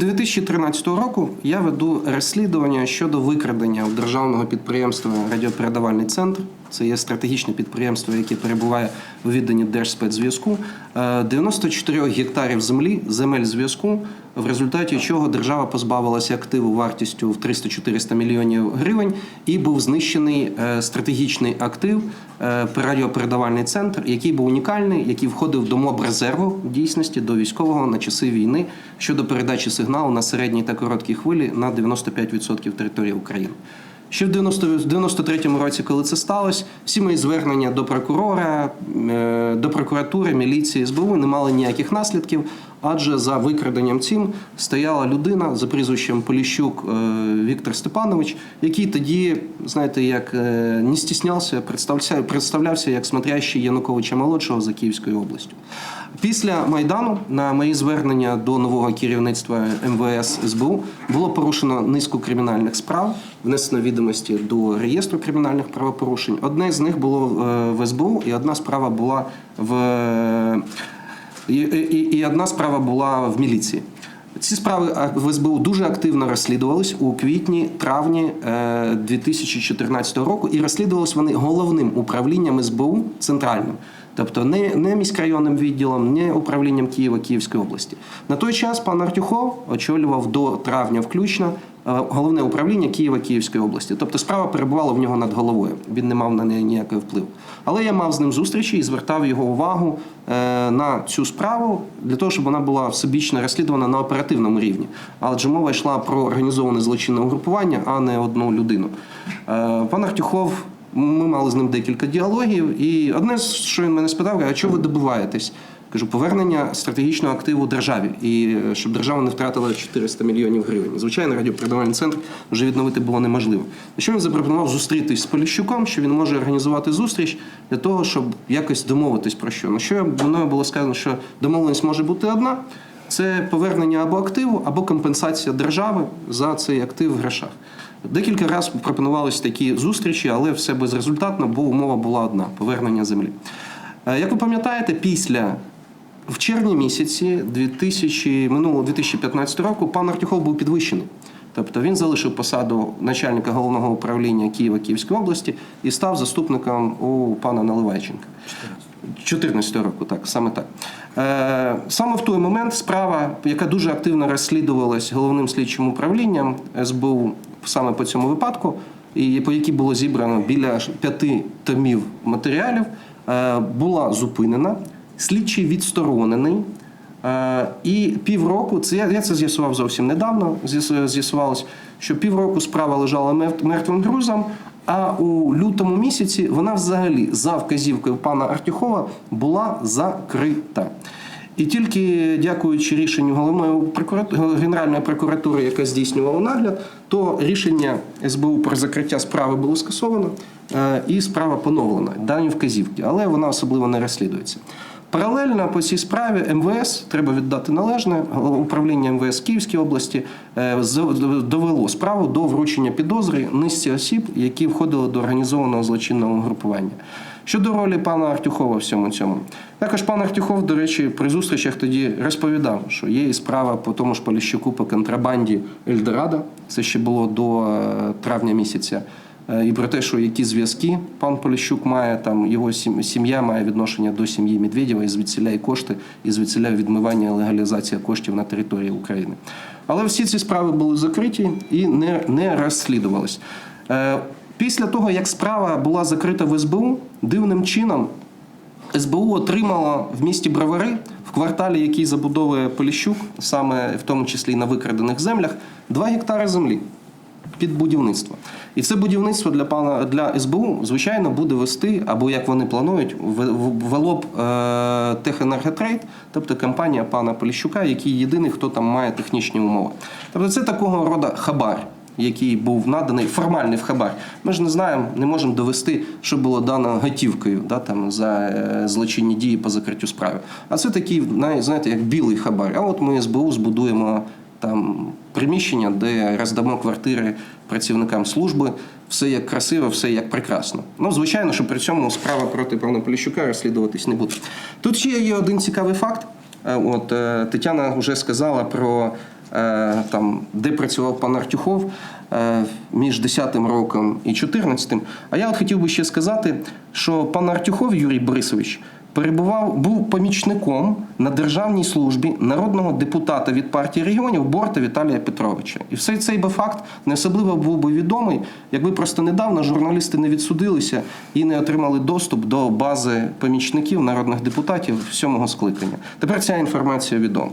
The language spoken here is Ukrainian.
2013 року я веду розслідування щодо викрадення у державного підприємства Радіопередавальний центр. Це є стратегічне підприємство, яке перебуває у відданні Держспецзв'язку. е, 94 гектарів землі, земель зв'язку, в результаті чого держава позбавилася активу вартістю в 300-400 мільйонів гривень, і був знищений е, стратегічний актив е, радіопередавальний центр, який був унікальний, який входив до МОБ резерву в дійсності до військового на часи війни щодо передачі сигналу на середній та короткій хвилі на 95% території України. Ще в 90 в 93-му році, коли це сталося, всі мої звернення до прокурора, е, до прокуратури, міліції, СБУ не мали ніяких наслідків, адже за викраденням цим стояла людина за прізвищем Поліщук е, Віктор Степанович, який тоді, знаєте, як е, не стіснявся, представлявся, представлявся як смотрящий Януковича молодшого за Київською областю. Після майдану на мої звернення до нового керівництва МВС СБУ було порушено низку кримінальних справ, внесено відомості до реєстру кримінальних правопорушень. Одне з них було е, в СБУ, і одна справа була в і, і, і одна справа була в міліції. Ці справи в СБУ дуже активно розслідувались у квітні-травні е, 2014 року, і розслідувались вони головним управлінням СБУ центральним, тобто не, не міськрайонним відділом, не управлінням Києва Київської області. На той час пан Артюхов очолював до травня включно е, головне управління Києва Київської області. Тобто справа перебувала в нього над головою. Він не мав на неї ніякого впливу. Але я мав з ним зустрічі і звертав його увагу е, на цю справу для того, щоб вона була всебічно розслідувана на оперативному рівні. Адже мова йшла про організоване злочинне угрупування, а не одну людину. Е, Пан Артюхов. Ми мали з ним декілька діалогів, і одне, що він мене спитав, а чого ви добиваєтесь? Кажу, повернення стратегічного активу державі, і е, щоб держава не втратила 400 мільйонів гривень. Звичайно, радіопередавальний центр вже відновити було неможливо. Що він запропонував зустрітись з Поліщуком, що він може організувати зустріч для того, щоб якось домовитись про що. На що мною було сказано, що домовленість може бути одна: це повернення або активу, або компенсація держави за цей актив в грошах. Декілька разів пропонувалися такі зустрічі, але все безрезультатно, бо умова була одна повернення землі. Е, Як ви пам'ятаєте, після в червні місяці 2000, минулого 2015 року пан Артюхов був підвищений. Тобто він залишив посаду начальника головного управління Києва Київської області і став заступником у пана Наливайченка. 14 року, так, саме так. Е, саме в той момент справа, яка дуже активно розслідувалась головним слідчим управлінням СБУ саме по цьому випадку, і по якій було зібрано біля п'яти томів матеріалів, е, була зупинена. Слідчий відсторонений. Е, І півроку, це я, це з'ясував зовсім недавно. З'ясувалось, що півроку справа лежала мертвим грузом, а у лютому місяці вона взагалі за вказівкою пана Артюхова була закрита. І тільки дякуючи рішенню головної прокуратури, генеральної прокуратури, яка здійснювала нагляд, то рішення СБУ про закриття справи було скасовано е, і справа поновлена. Дані вказівки, але вона особливо не розслідується. Паралельно по цій справі МВС треба віддати належне. Управління МВС Київської області е, довело справу до вручення підозри низці осіб, які входили до організованого злочинного групування. Щодо ролі пана Артюхова в всьому цьому, також пан Артюхов, до речі, при зустрічах тоді розповідав, що є і справа по тому ж Поліщуку по контрабанді Ельдорадо. Це ще було до е, травня місяця. Е, І про те, що які зв'язки пан Поліщук має, там його сім'я має відношення до сім'ї Медведєва і звідсіля кошти, і звідсіля відмивання легалізація коштів на території України. Але всі ці справи були закриті і не, не розслідувались. Е, Після того, як справа була закрита в СБУ, дивним чином СБУ отримала в місті Бровари, в кварталі, який забудовує Поліщук, саме в тому числі на викрадених землях, 2 гектари землі під будівництво. І це будівництво для пана для СБУ, звичайно, буде вести, або як вони планують, вело б е, тобто компанія пана Поліщука, який єдиний, хто там має технічні умови. Тобто це такого роду хабар. Який був наданий формальний в хабар. Ми ж не знаємо, не можемо довести, що було дано готівкою да, там, за е, злочинні дії по закриттю справи. А це такий, знаєте, як білий хабар. А от ми СБУ збудуємо там приміщення, де роздамо квартири працівникам служби. Все як красиво, все як прекрасно. Ну, звичайно, що при цьому справа проти пана Поліщука розслідуватись не буде. Тут ще є один цікавий факт. Е, От е, Тетяна вже сказала про е, там, де працював пан Артюхов між 10-м роком і 14-м. А я от хотів би ще сказати, що пан Артюхов Юрій Борисович перебував, був помічником на державній службі народного депутата від партії регіонів Борта Віталія Петровича. І все цей би факт не особливо був би відомий, якби просто недавно журналісти не відсудилися і не отримали доступ до бази помічників народних депутатів сьомого скликання. Тепер ця інформація відома.